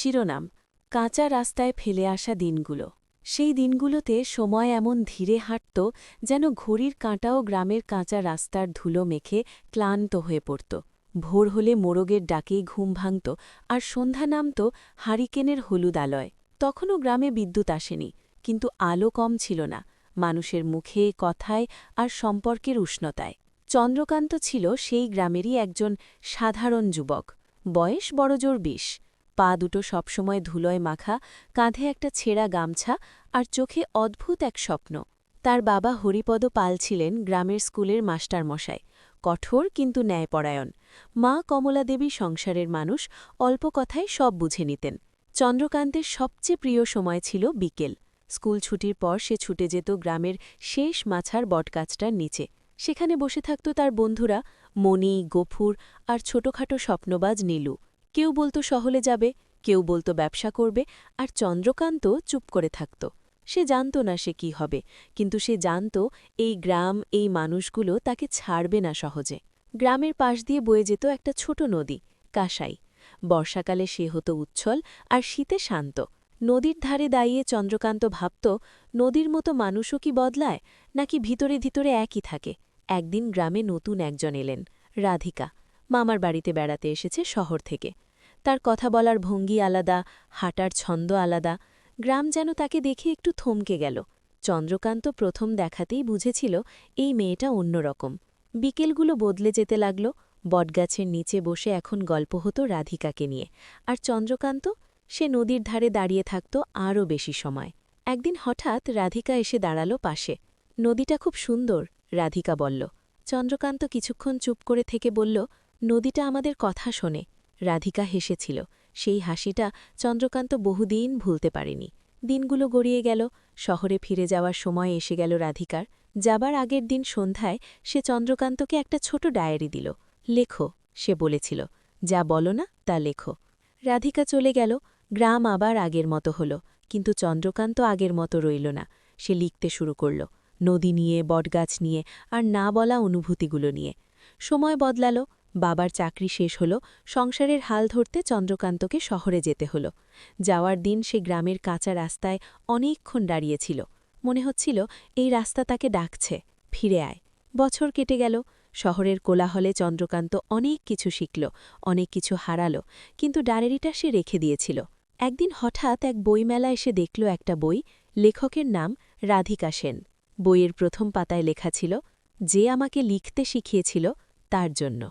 শিরোনাম, কাঁচা রাস্তায় ফেলে আসা দিনগুলো। সেই দিনগুলোতে সময় এমন ধীরে হাঁটত যেন ঘড়ির কাঁটাও গ্রামের কাঁচা রাস্তার ধুলো মেখে ক্লান্ত হয়ে পড়ত। ভোর হলে মোরগের ডাকেই ঘুম ভাঙত আর সন্ধ্যা নামত হারিকেনের হলুদ আলয়। তখনও গ্রামে বিদ্যুৎ আসেনি, কিন্তু আলো কম ছিল না, মানুষের মুখে, কথায় আর সম্পর্কের উষ্ণতায়। চন্দ্রকান্ত ছিল সেই গ্রামেরই একজন সাধারণ যুবক। বয়স বড়জোর বিশ। পা দুটো সবসময় ধুলোয় মাখা, কাঁধে একটা ছেঁড়া গামছা আর চোখে অদ্ভুত এক স্বপ্ন। তার বাবা হরিপদ পাল ছিলেন গ্রামের স্কুলের মাস্টারমশাই। কঠোর কিন্তু ন্যায়পরায়ণ। মা কমলা দেবী সংসারের মানুষ, অল্প কথায় সব বুঝে নিতেন। চন্দ্রকান্তের সবচেয়ে প্রিয় সময় ছিল বিকেল। স্কুল ছুটির পর সে ছুটে যেত গ্রামের শেষ মাছার বটগাছটার নিচে। সেখানে বসে থাকত তার বন্ধুরা, মণি, গফুর আর ছোটখাটো স্বপ্নবাজ নীলু। কেউ বলতো শহরে যাবে, কেউ বলতো ব্যবসা করবে, আর চন্দ্রকান্ত চুপ করে থাকত। সে জানত না সে কি হবে, কিন্তু সে জানত এই গ্রাম, এই মানুষগুলো তাকে ছাড়বে না সহজে। গ্রামের পাশ দিয়ে বয়ে যেত একটা ছোট নদী কাসাই বর্ষাকালে সে হতো উচ্ছল আর শীতে শান্ত। নদীর ধারে দাঁড়িয়ে চন্দ্রকান্ত ভাবত, নদীর মতো মানুষও কি বদলায়, নাকি ভিতরে ভিতরে একই থাকে? একদিন গ্রামে নতুন একজন এলেন, রাধিকা। মামার বাড়িতে বেড়াতে এসেছে শহর থেকে। তার কথা বলার ভঙ্গি আলাদা, হাঁটার ছন্দ আলাদা, গ্রাম যেন তাকে দেখে একটু থমকে গেল। চন্দ্রকান্ত প্রথম দেখাতেই বুঝেছিল এই মেয়েটা অন্যরকম বিকেলগুলো বদলে যেতে লাগল, বটগাছের নিচে বসে এখন গল্প হতো রাধিকাকে নিয়ে। আর চন্দ্রকান্ত, সে নদীর ধারে দাঁড়িয়ে থাকত আরও বেশি সময়। একদিন হঠাৎ রাধিকা এসে দাঁড়াল পাশে। নদীটা খুব সুন্দর, রাধিকা বলল। চন্দ্রকান্ত কিছুক্ষণ চুপ করে থেকে বলল নদীটা আমাদের কথা শোনে। রাধিকা হেসেছিল, সেই হাসিটা চন্দ্রকান্ত বহুদিন ভুলতে পারেনি। দিনগুলো গড়িয়ে গেল, শহরে ফিরে যাওয়ার সময় এসে গেল রাধিকার। যাবার আগের দিন সন্ধ্যায় সে চন্দ্রকান্তকে একটা ছোট ডায়েরি দিল। লেখো, সে বলেছিল, যা বলো না তা লেখো। রাধিকা চলে গেল, গ্রাম আবার আগের মতো হল, কিন্তু চন্দ্রকান্ত আগের মতো রইল না। সে লিখতে শুরু করল, নদী নিয়ে, বটগাছ নিয়ে, আর না বলা অনুভূতিগুলো নিয়ে। সময় বদলাল বাবার চাকরি শেষ হল, সংসারের হাল ধরতে চন্দ্রকান্তকে শহরে যেতে হল। যাওয়ার দিন সে গ্রামের কাঁচা রাস্তায় অনেকক্ষণ দাঁড়িয়েছিল। মনে হচ্ছিল, এই রাস্তা তাকে ডাকছে, ফিরে আয়। বছর কেটে গেল, শহরের কোলাহলে চন্দ্রকান্ত অনেক কিছু শিখল, অনেক কিছু হারাল, কিন্তু ডায়েরিটা সে রেখে দিয়েছিল। একদিন হঠাৎ এক বইমেলা এসে দেখল একটা বই, লেখকের নাম রাধিকা সেন। বইয়ের প্রথম পাতায় লেখা ছিল, যে আমাকে লিখতে শিখিয়েছিল, তার জন্য।